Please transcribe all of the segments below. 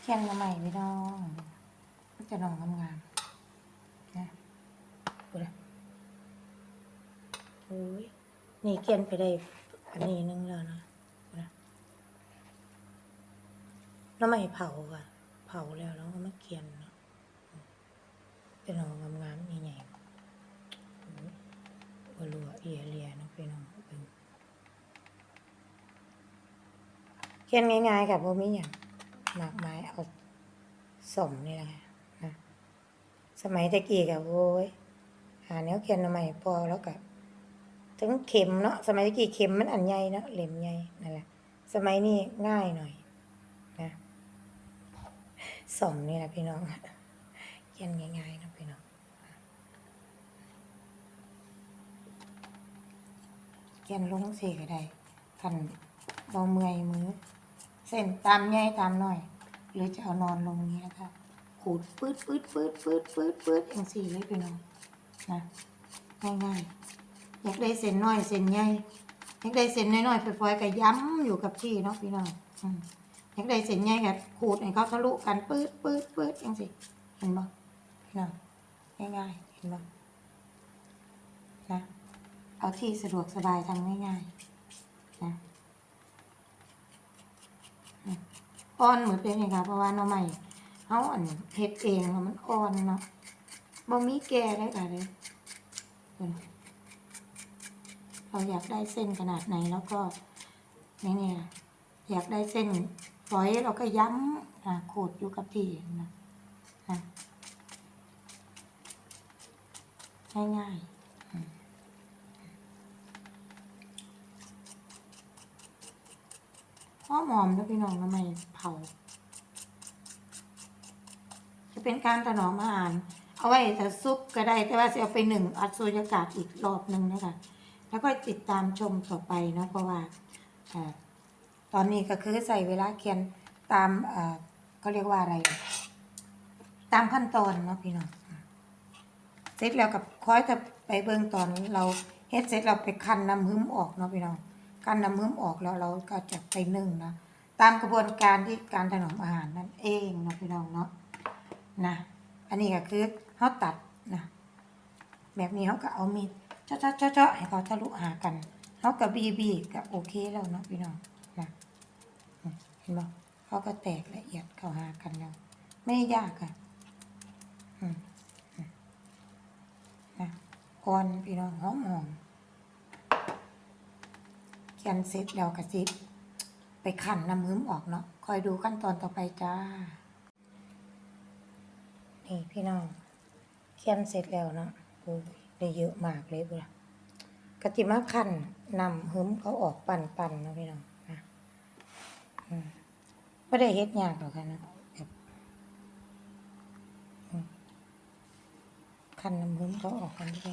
เขียนมาใหม่พี่น้องจะนองงามๆนะดูนะโอ้ยนี่เขียนไปได้อันนี้นึงแล้วนะนะแล้วไม่เผาอะ เผาแล้วแล้วก็มาเขียนเนาะเป็นนองงามๆใหญ่ๆโอ้ยบัวลัวเอียเลียนะพี่น้องเป็นเขียนง่ายๆกับโบมีอย่าง มากมายเอาสมนี่แหละนะสมัยตะกี้กับโอ้ยหาแนวเขียนใหม่พอแล้วกับถึงเข็มเนาะสมัยตะกี้เข็มมันอันใหญ่เนาะเหล่มใหญ่นั่นแหละ สมัยนี้ง่ายหน่อยนะสมนี่แหละพี่น้องเขียนง่ายๆนะพี่น้องเขียนลงสีก็ได้กันเราเมื่อยมือ เส้นตามใหญ่ตามหน่อย หรือจะเอานอนลงนี้นะคะขูดฟืดฟืดฟืดฟืดฟืดฟืดอย่างสี่เลยพี่น้องนะง่ายๆอยากได้เส้นน้อยเส้นใหญ่อยากได้เส้นน้อยๆฝอยๆก็ย้ำอยู่กับที่เนาะพี่น้องอยากได้เส้นใหญ่ก็ขูดให้เขาทะลุกันปืดปืดปืดอย่างสี่เห็นบ่พี่น้องง่ายๆเห็นบ่นะเอาที่สะดวกสบายทำง่ายๆนะ อ่อนเหมือนเป็นไงคะเพราะว่าน่อใหม่เขาอันเฮ็ดเองแล้วมันอ่อนเนาะบ่มีแก่ได้ค่ะเลยเราอยากได้เส้นขนาดไหนแล้วก็นี่เนี่ยอยากได้เส้นฝอยเราก็ย้ำอ่าขูดอยู่กับที่นะอะง่ายๆอืม หอมหอมแล้วพี่น้องทำไมเผา จะเป็นการถนอมอาหาร เอาไว้แต่ซุปก็ได้ แต่ว่าจะเอาไปหนึ่งอัดโซยากาศอีกรอบหนึ่งนะคะแล้วก็ติดตามชมต่อไปเนาะเพราะว่าตอนนี้ก็คือใส่เวลาเขียนตามเขาเรียกว่าอะไร ตามขั้นตอนเนาะพี่น้องเสร็จแล้วกับคอยจะไปเบิ่งตอนเราเฮ็ดเสร็จเราไปคั้นน้ำหึมออกเนาะพี่น้อง คั้นน้ำหึมออกแล้วเราก็จะไปนึ่งนะตามกระบวนการที่การถนอมอาหารนั่นเองนะพี่น้องเนาะนะอันนี้ก็คือเขาตัดนะแบบนี้เขาก็เอามีดเจาะเจาะเจาะให้เขาทะลุหากันเขากับบีบีก็โอเคแล้วเนาะพี่น้องนะเห็นบ่เขาก็แตกละเอียดเข้าหากันแล้วไม่ยากอะนะอ่อนพี่น้องหอมหอม เขียนเสร็จแล้วก็สิไปขันน้ำมืมออกเนาะคอยดูขั้นตอนต่อไปจ้า นี่พี่น้อง เขียนเสร็จแล้วเนาะโอ้ยได้เยอะมากเลยบุระกติมาขันนำหึมเขาออกปั่นปั่นๆเนาะพี่น้องนะไม่ได้เฮ็ดยากหรอกค่ะนะขันนำหึมเขาออกกันได้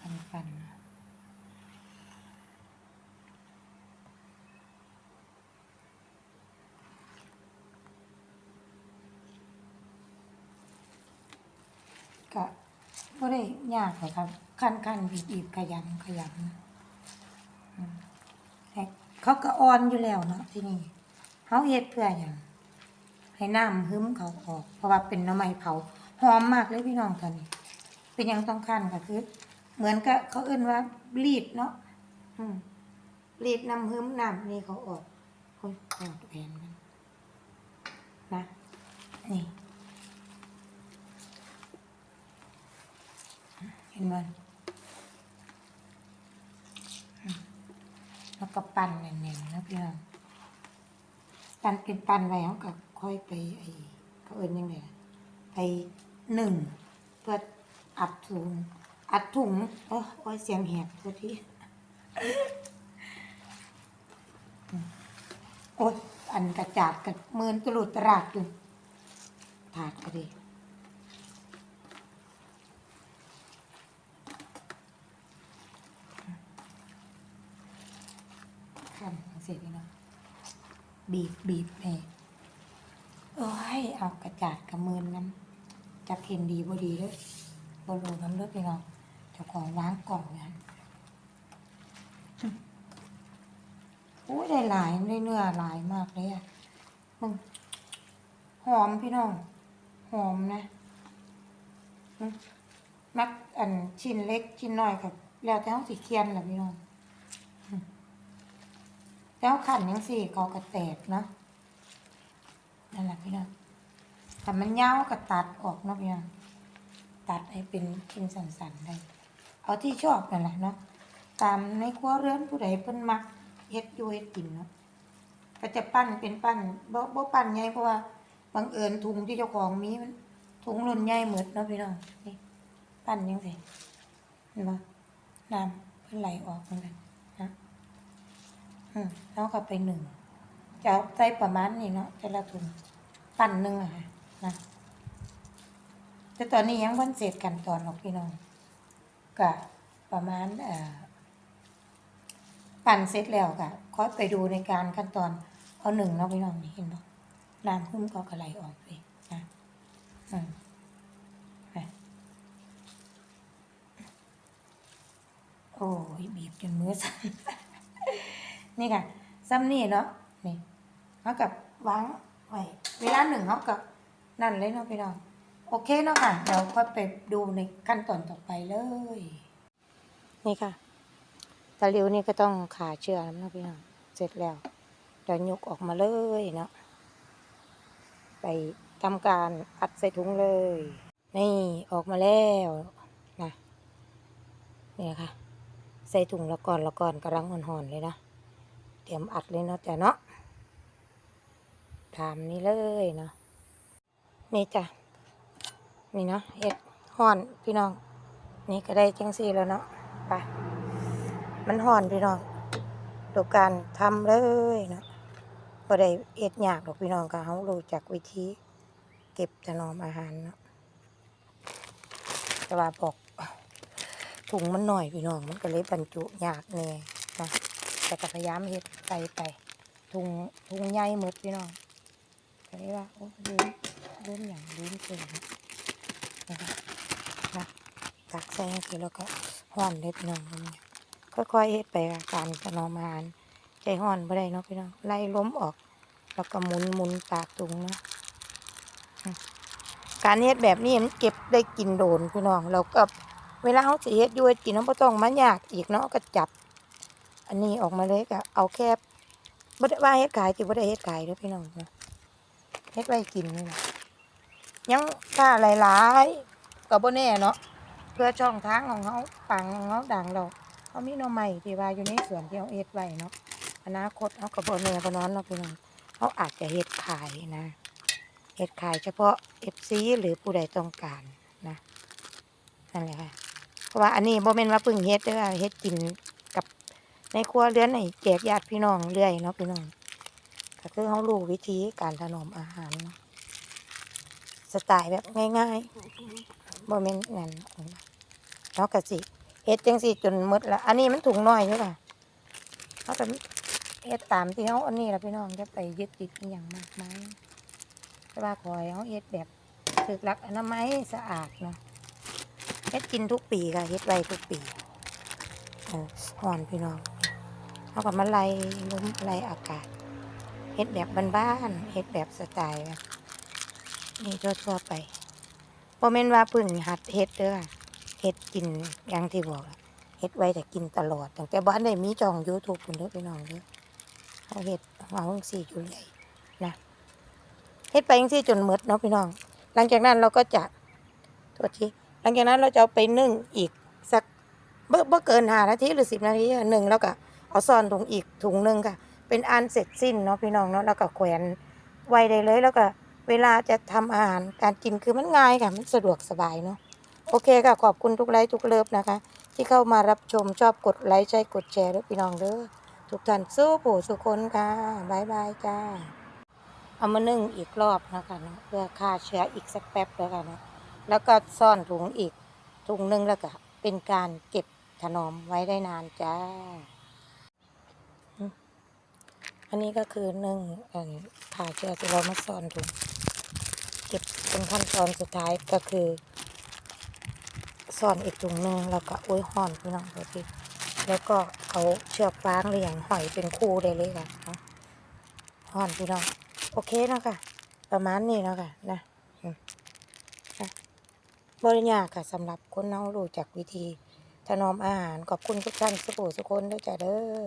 ปั่นปั่นๆนะก็ ไม่ได้ยากเลยครับขั้นขั้นบีบบีบขยำขยำอืมแต่เขาก็อ่อนอยู่แล้วเนาะที่นี่เขาเฮ็ดเพื่ออย่างให้น้ำหึมเขาออก เพราะว่าเป็นน้ำไม้เผาหอมมากเลยพี่น้องตอนนี้ เป็นยังต้องขั้นก็คือ เหมือนกับเขาเอื้นว่ารีดเนาะอืมรีดน้ำหึมน้ำนี่เขาออกโอ้ยกอดแหวนกันนะนี่ เห็นมันแล้วก็ปั่นแน่นๆนะพี่น้องปั่นเป็นปั่นไว้เขาก็ค่อยไปไอ้เขาเอิ้นยังไงไปหนึ่งเพื่ออัดถุงอัดถุงโอ้โอ้ยเสียงแหบทุกทีโอ้ยอันกระจาดกับมือนตลุดตราดอยู่ถาดก็ดี ขั้นเสร็จแล้ว บีบบีบนี่เอ้ยเอากระจาดกระเมินน้ำจักเห็นดีบ่ดีเลยบ่รู้น้ำเลือดพี่น้องเจ้าของวางกล่องนั้นโอ้ยได้หลายได้เนื้อหลายมากเลยอะมึงหอมพี่น้อง หอมนะมักอันชิ้นเล็กชิ้นน้อยกับแล้วแต่เฮาสิเคียนแหละพี่น้อง แล้วขันยังสี่ก็กระแตกเนาะนั่นแหละพี่น้องถ้ามันเย้าวก็ตัดออกเนาะพี่น้องตัดให้เป็นชิ้นสันๆได้เอาที่ชอบนั่นแหละเนาะตามในครัวเรือนผู้ใดเพิ่นมักเฮ็ดอยู่เฮ็ดกินเนาะก็จะปั้นเป็นปั้นบ่บ่ปั้นใหญ่เพราะว่าบังเอิญถุงที่เจ้าของมีมันถุงรุ่นใหญ่หมดเนาะพี่น้องนี่ปั้นยังไงเห็นบ่น้ำเพิ่นไหลออกเหมือนกัน นะอืมแล้วก็ไปหนึ่งจะเอาใส่ประมาณนี้เนาะแต่ละถุงปั้นหนึ่งอะค่ะนะแต่ตอนนี้ยังบ่เสร็จขั้นตอนหรอกพี่น้องก็ประมาณเอ่อปั่นเสร็จแล้วก็ค่อยไปดูในการขั้นตอนเอาหนึ่งเนาะพี่น้องนี่เห็นบ่น้ำหุ้มก็กระไหลออกเลยนะอืมโอ้ยบีบจนมือสั่น นี่ค่ะซ้ำนี่เนาะนี่เขากับวางไว้เวลาหนึ่งเขากับนั่นเลยเนาะพี่น้องโอเคเนาะค่ะเดี๋ยวค่อยไปดูในขั้นตอนต่อไปเลย นี่ค่ะตะลิวนี่ก็ต้องขาเชื่อแล้วนะพี่น้องเสร็จแล้วเดี๋ยวยกออกมาเลยเนาะไปทำการอัดใส่ถุงเลย นี่ออกมาแล้วนะนี่ค่ะ ใส่ถุงแล้วก่อนแล้วก่อนกำลังอ่อนๆเลยนะ เตรียมอัดเลยเนาะจ้ะเนาะตามนี้เลยเนาะนี่จ้ะนี่เนาะเห็ดห่อนพี่น้อง นี่ก็ได้จังซี่แล้วเนาะไปมันห่อนพี่น้องดูการทำเลยเนาะบ่ได้เอ็ดยากดอกพี่น้องก็เฮารู้จักวิธี เก็บถนอมอาหารเนาะแต่ว่าบอกถุงมันหน่อยพี่น้องมันก็เลยบรรจุยากแน่นะ แต่ก็พยายามเฮ็ดไปไปถุงถุงใหญ่หมดพี่น้องก็เลยว่าโอ้ลืมลืมอย่างลืมเก่งนะคะนะตักใส่ให้คือแล้วก็ห่อนเลยพี่น้องค่อยๆเฮ็ดไปค่ะการถนอมอาหารใจห่อนบ่ได้เนาะพี่น้องไล่ล้มออก แล้วก็หมุนหมุนปากตุงเนาะการเฮ็ดแบบนี้มันเก็บได้กินโดนพี่น้องเราก็เวลาเขาสิเฮ็ดอยู่เฮ็ดกินเราบ่ต้องมายากอีกเนาะก็จับ อันนี้ออกมาเลยก็เอาแค่บ่ได้ว่าเฮ็ดขายติบ่ได้เฮ็ดขายเด้อพี่น้องเนะเฮ็ดไว้กินนี่นะยังถ้าหลายๆก็บ่แน่เนาะเพื่อช่องทางของเขาปังของเขาดังเราเขามีหน่อใหม่ที่ว่าอยู่ในสวนที่เขาเฮ็ดไว้เนาะอนาคตเขาก็บ่แน่บ่นอนเนาะพี่น้องเขาอาจจะเฮ็ดขายนะเฮ็ดขายเฉพาะ FC หรือผู้ใดต้องการนะนั่นแหละค่ะเพราะว่าอันนี้บ่แม่นว่าเพิ่งเฮ็ดเด้อเฮ็ดกิน ในครัวเรือนให้แจกญาติพี่น้องเรื่อยเนาะพี่น้องก็คือเขารู้วิธีการถนอมอาหารเนาะสไตล์แบบง่ายๆบ่แม่นนั่นเนาะกะสิเฮ็ดจังซี่จนหมดละอันนี้มันถุงน้อยใช่ป่ะเขาก็เฮ็ดตามที่เขาอันนี้ละพี่น้องจะไปยึดติดอย่างมากมายแต่ว่าขอให้เขาเฮ็ดแบบถึกหลักอนามัยสะอาดเนาะเฮ็ดกินทุกปีค่ะเฮ็ดไว้ทุกปีออห่อนพี่น้อง เขาก็มาไล่ลมไล่อากาศเฮ็ดแบบบ้านๆเฮ็ดแบบสไตล์แบบนี่ทั่วๆไปโมเมนว่าพึ่งหัดเฮ็ดเด้อเฮ็ดกินอย่างที่บอกอะเฮ็ดไว้แต่กินตลอดตั้งแต่บ้านได้มีจอง YouTube พุ่นเด้อพี่น้องเด้อเขาเฮ็ดเอาจังซี่อยู่เลยนะเฮ็ดไปจังซี่จนหมดเนาะพี่น้อง หลังจากนั้นเราก็จะโทษทีหลังจากนั้นเราจะเอาไปนึ่งอีกสักบ่บ่เกิน5นาทีหรือ10นาทีอะนึ่งแล้วก็ เอาซ่อนถุงอีกถุงหนึ่งค่ะ เป็นอันเสร็จสิ้นเนาะพี่น้องเนาะแล้วก็แขวนไว้ได้เลยแล้วก็เวลาจะทำอาหารการกินคือมันง่ายค่ะ มันสะดวกสบายเนาะโอเคค่ะ ขอบคุณทุกไลค์ทุกเลิฟนะคะ ที่เข้ามารับชมชอบกดไลค์ใช่กดแชร์ด้วยพี่น้องเด้อทุกท่านสู้ผู้สุคนค่ะบายบายจ้าเอามานึ่งอีกรอบนะคะเนาะเพื่อฆ่าเชื้ออีกสักแป๊บแล้วกันนะแล้วก็ซ่อนถุงอีกถุงหนึงแล้วก็เป็นการเก็บถนอมไว้ได้นานจ้า อันนี้ก็คือนึ่งอันผ่าเชื้อที่เรามาซ่อนถุงเก็บเป็นขั้นตอนสุดท้ายก็คือซ่อนอีกถุงหนึ่งแล้วก็โอ้ยห่อนพี่น้องดูสิแล้วก็เอาเชือกฟางหรืออย่างหอยเป็นคู่ได้เลยค่ะห่อนพี่น้องโอเคเนาะค่ะ ประมาณนี้เนาะค่ะนะอืมค่ะบริยากค่ะสำหรับคนเนารู้จักวิธีถนอมอาหารขอบคุณทุกท่านสุขสุขคนด้วยจ้ะเด้อ